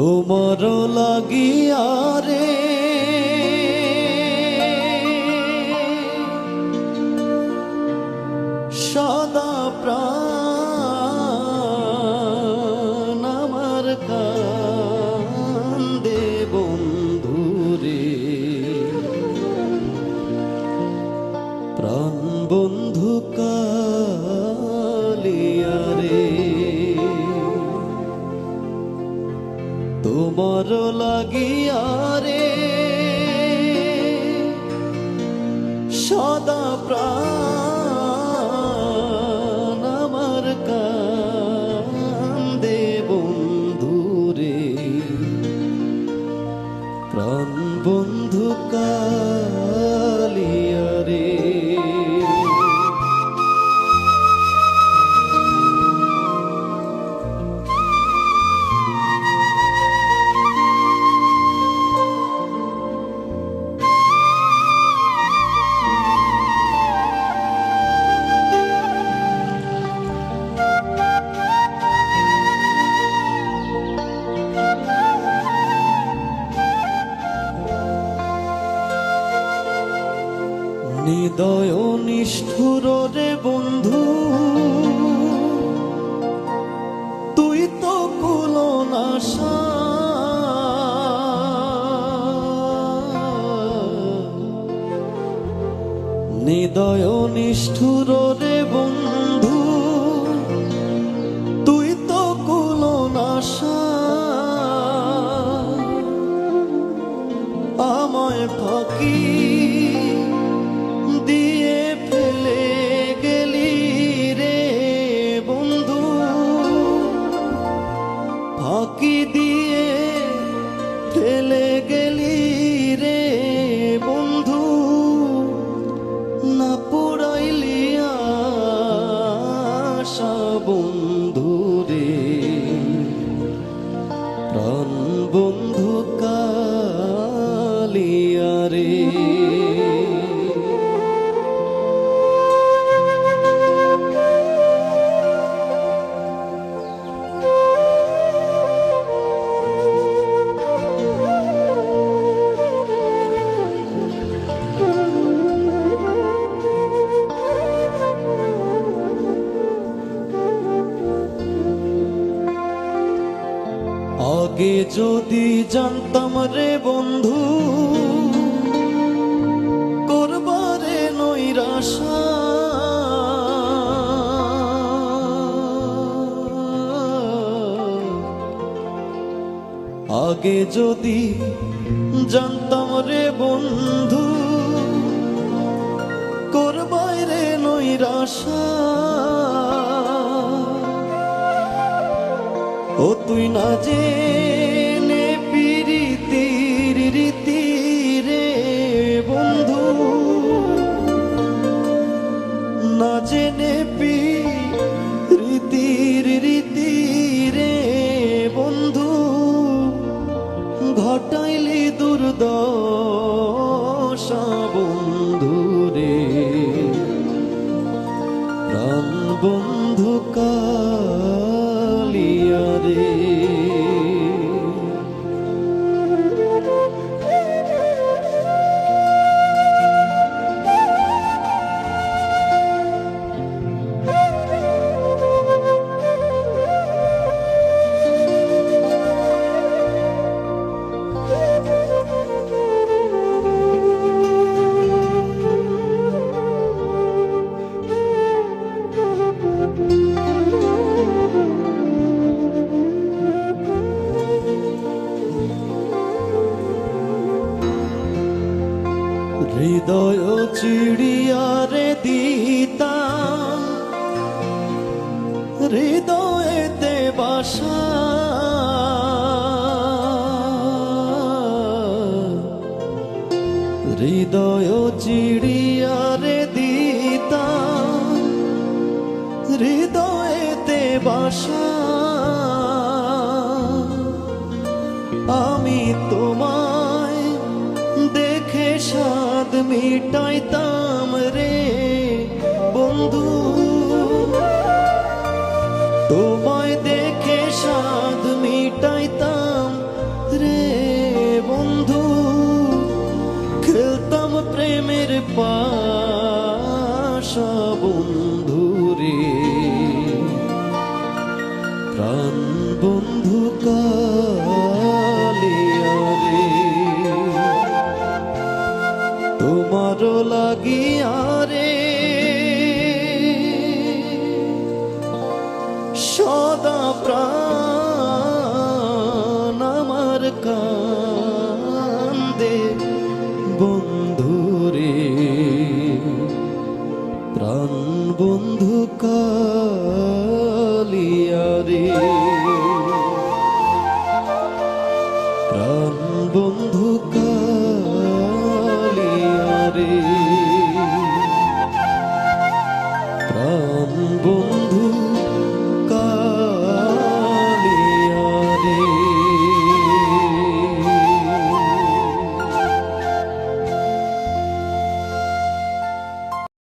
তোমার লাগিয়া রে। সদা প্রাণ আমার কান্দে বন্ধুরে প্রাণ বন্ধু কালিয়া রে। তোমার লাগিয়া রে। হৃদয় নিষ্ঠুর রে বন্ধু তুই তো কুল নাশা হৃদয় নিষ্ঠুর রে বন্ধু রে। যদি জানতাম রে বন্ধু আগে যদি জানতাম রে বন্ধু করবাই রে নৈরাশা। ও তুই না জেনে বন্ধু কালিয়া রে। চিড়িয়ারে দিতা। হৃদয়েতে বাসা হৃদয় চিড়িয়ারে দিতা। হৃদয়েতে বাসা আমি তোমায় মিটাইতাম রে বন্ধু। লাগিয়া রে। সদা প্রাণ আমার কান্দে বন্ধুরে প্রাণ বন্ধু কালিয়া রে। প্রাণ বন্ধু কালিয়া রে।